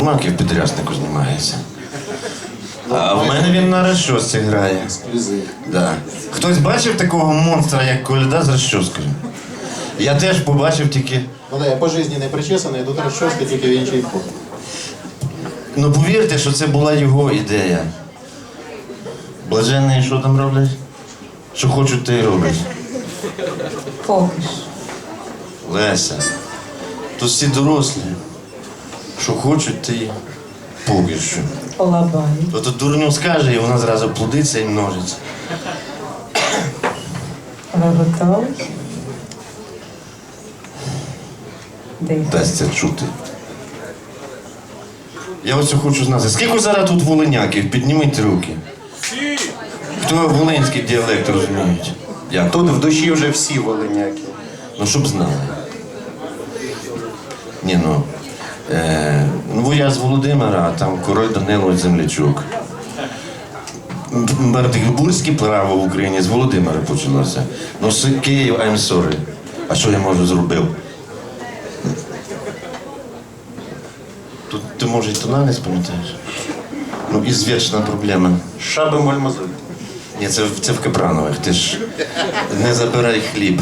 Бурмаків підряснику знімається. А в мене він на розчосці грає. Да. Хтось бачив такого монстра, як Коляда з розчоскою? Я теж побачив тільки. Ну да, я по житті не причесаний, тут розчоска тільки в інший вход. Ну повірте, що це була його ідея. Блаженний, що там роблять? Що хочуть, те й роблять. Поки що. Леся. То всі дорослі. Що хочуть, те й поки що. Полабають. Ото дурню скаже, і вона зразу плодиться і множиться. Ви готові? Дихайте. Дасться чути. Я ось хочу знати, скільки зараз тут волиняків? Підніміть руки. Хто волинський діалект розуміють? Я Тут в душі вже всі волиняки. Ну, щоб знали. Ні, ну. Е, ну, бо я з Володимира, а там король Данило Землячук. М- право в Україні з Володимира почалося. Ну, з Київ, I'm sorry. А що я можу зробив? Тут ти може і тона не спам'ятаєш? Ну, і звічна проблема. Шаби мольмазуль. Ні, це, це в Капранових. Ти ж не забирай хліб.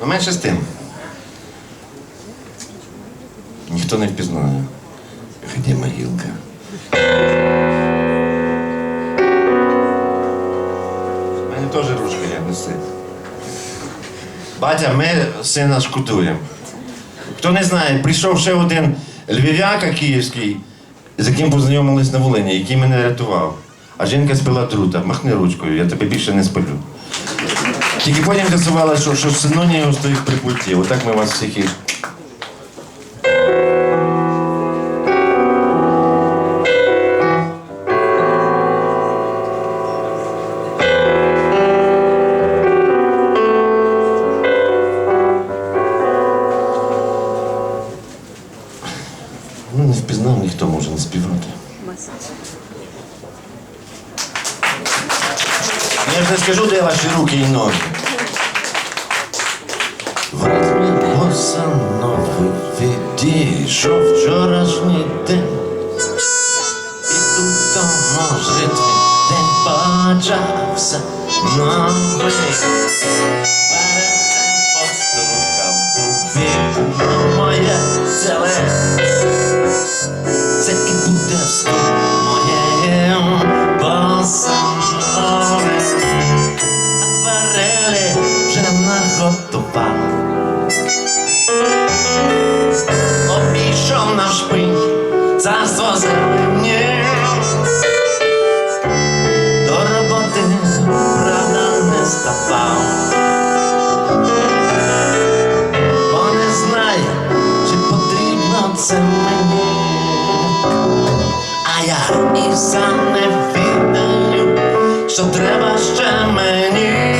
Ну, менше з тим. Ніхто не впізнає. Де могилка? У мене теж ручка як висить. Батя, ми сина шкодуємо. Хто не знає, прийшов ще один львів'яка київський, з яким познайомились на Волині, який мене рятував. А жінка спила друта, махни ручкою, я тебе більше не спалю. Тільки потім з'ясувала, що, що синонія стоїть при пульті. Отак ми вас всіх Ну, впізнав, ніхто може не співати. Я ж не скажу, де ваші руки і ноги. Возьми боса новий відійшов вчорашній день. Царство зелені. До роботи, правда, не ставав. Бо не знає, чи потрібно це мені. А я і сам не віддаю, що треба ще мені.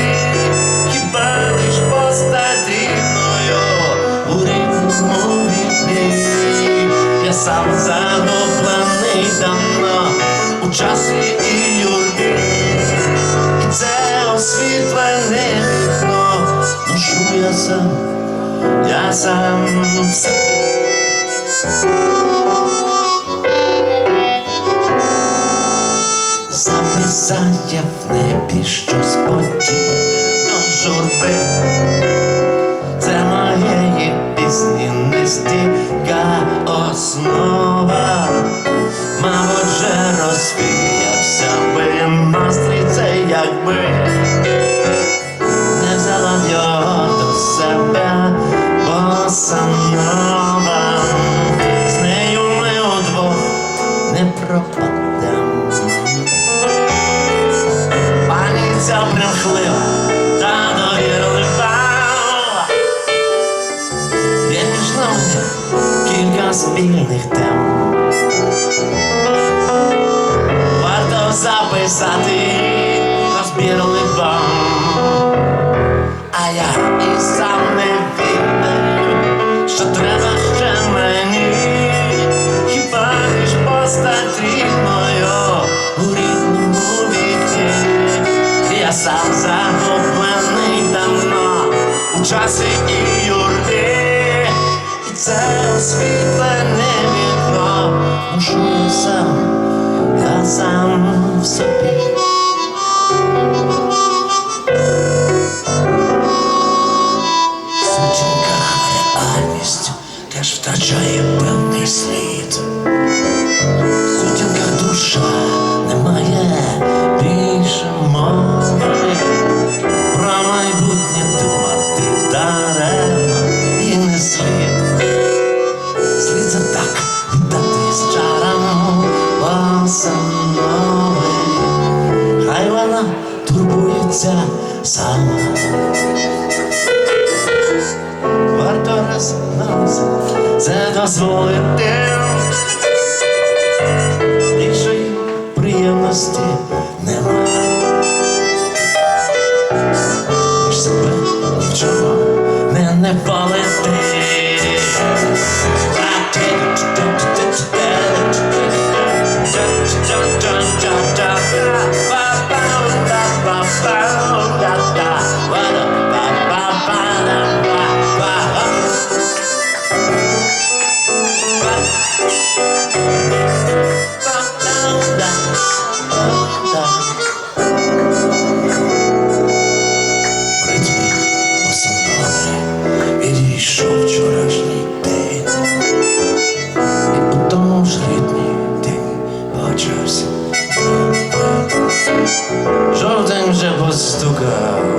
Сам загублений давно у часі і юрбі. І це освітлене вікно, ношу я сам, я сам сам. Зависає в небі щось подібне не Черкаси і юрди, і це освітлене вікно. Мушу я сам, я сам в собі. сама. Варто раз нас це дозволити більшої приємності нема. Ніж себе нічого не не палити. żołdem, że postukał.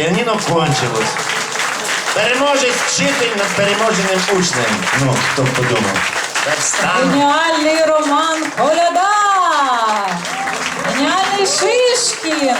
Піаніно кончилось. Переможець вчитель над переможеним учнем. Ну, хто б подумав. Геніальний Роман Коляда! Геніальний Шишкін!